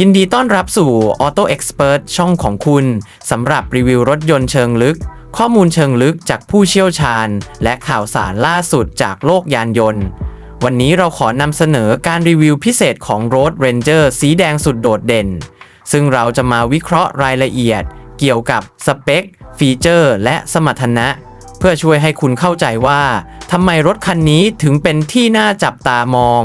ยินดีต้อนรับสู่ Auto Expert ช่องของคุณสำหรับรีวิวรถยนต์เชิงลึก ข้อมูลเชิงลึกจากผู้เชี่ยวชาญ และข่าวสารล่าสุดจากโลกยานยนต์ วันนี้เราขอนำเสนอการรีวิวพิเศษของ Road Ranger สีแดงสุดโดดเด่น ซึ่งเราจะมาวิเคราะห์รายละเอียด เกี่ยวกับสเปค ฟีเจอร์ และสมรรถนะ เพื่อช่วยให้คุณเข้าใจว่าทำไมรถคันนี้ถึงเป็นที่น่าจับตามอง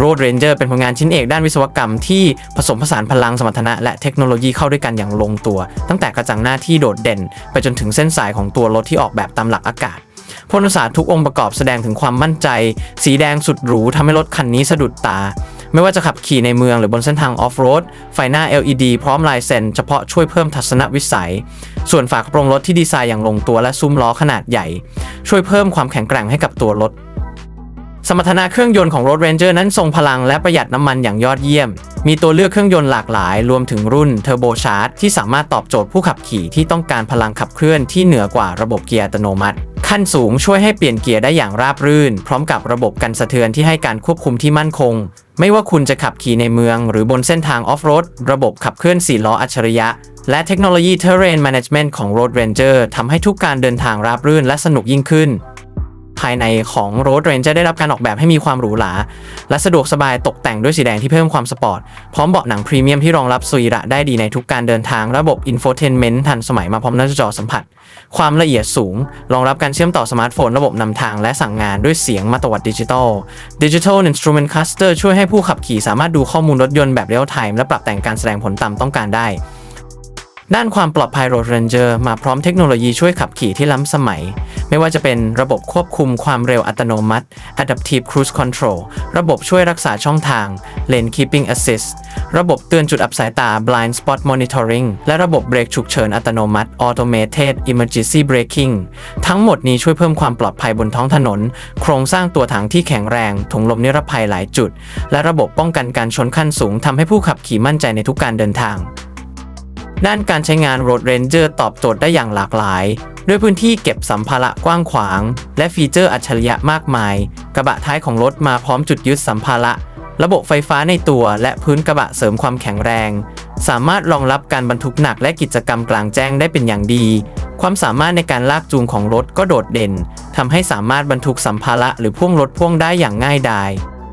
Road Ranger เป็นผลงานชิ้นเอกด้านวิศวกรรมที่ผสมผสานพลังสมรรถนะ และเทคโนโลยีเข้าด้วยกันอย่างลงตัว ตั้งแต่กระจังหน้าที่โดดเด่น ไปจนถึงเส้นสายของตัวรถที่ออกแบบตามหลักอากาศพลศาสตร์ทุกองค์ประกอบแสดงถึงความมั่นใจ สีแดงสุดหรูทำให้รถคันนี้สะดุดตา ไม่ว่าจะขับขี่ในเมืองหรือบนเส้นทางออฟโรด ไฟหน้า LED พร้อมลายเซ็นเฉพาะช่วยเพิ่มทัศนวิสัย ส่วนฝากระโปรงรถที่ดีไซน์อย่างลงตัวและซุ้มล้อขนาดใหญ่ ช่วยเพิ่มความแข็งแกร่งให้กับตัวรถ สมรรถนะเครื่องยนต์ของ Road Ranger นั้นทรงพลังและประหยัดน้ำมันอย่างยอดเยี่ยม มีตัวเลือกเครื่องยนต์หลากหลาย รวมถึงรุ่น Turbo Charge ที่สามารถตอบโจทย์ผู้ขับขี่ที่ต้องการพลังขับเคลื่อนที่เหนือกว่าระบบเกียร์อัตโนมัติ ขั้นสูงช่วยให้เปลี่ยนเกียร์ได้อย่างราบรื่น พร้อมกับระบบกันสะเทือนที่ให้การควบคุมที่มั่นคง ไม่ว่าคุณจะขับขี่ในเมือง หรือบนเส้นทางออฟโรดระบบขับเคลื่อน4ล้ออัจฉริยะ และเทคโนโลยี Terrain Management ของ Road Ranger ทำให้ทุกการเดินทางราบรื่นและสนุกยิ่งขึ้น ภายในของ Road Ranger ได้รับการออกแบบให้มีความหรูหราและสะดวกสบายตกแต่งด้วยสีแดงที่เพิ่มความสปอร์ต พร้อมเบาะหนังพรีเมียมที่รองรับสุยระได้ดีในทุกการเดินทางระบบ Infotainment ทันสมัยมาพร้อมหน้าจอสัมผัส ความละเอียดสูง รองรับการเชื่อมต่อสมาร์ทโฟน ระบบนำทางและสั่งงานด้วยเสียงมาตรวัดดิจิทัล Digital Instrument Cluster ช่วยให้ผู้ขับขี่สามารถดูข้อมูลรถยนต์แบบเรียลไทม์และปรับแต่งการแสดงผลตามต้องการได้ ด้านความปลอดภัย Road Ranger มาพร้อมเทคโนโลยีช่วยขับขี่ที่ล้ำสมัย ไม่ว่าจะเป็นระบบควบคุมความเร็วอัตโนมัติ Adaptive Cruise Control ระบบช่วยรักษาช่องทาง Lane Keeping Assist ระบบเตือนจุดอับสายตา Blind Spot Monitoring และระบบเบรกฉุกเฉินอัตโนมัติ Automated Emergency Braking ทั้งหมดนี้ช่วยเพิ่มความปลอดภัยบนท้องถนน โครงสร้างตัวถังที่แข็งแรง ถุงลมนิรภัยหลายจุด และระบบป้องกันการชนขั้นสูงทำให้ผู้ขับขี่มั่นใจในทุกการเดินทาง ด้านการใช้งาน Road Ranger ตอบโจทย์ได้อย่างหลากหลาย ด้วยพื้นที่เก็บสัมภาระกว้างขวาง และฟีเจอร์อัจฉริยะมากมาย กระบะท้ายของรถมาพร้อมจุดยึดสัมภาระ ระบบไฟฟ้าในตัวและพื้นกระบะเสริมความแข็งแรง สามารถรองรับการบรรทุกหนักและกิจกรรมกลางแจ้งได้เป็นอย่างดี ความสามารถในการลากจูงของรถก็โดดเด่นทำให้สามารถบรรทุกสัมภาระหรือพ่วงรถพ่วงได้อย่างง่ายดาย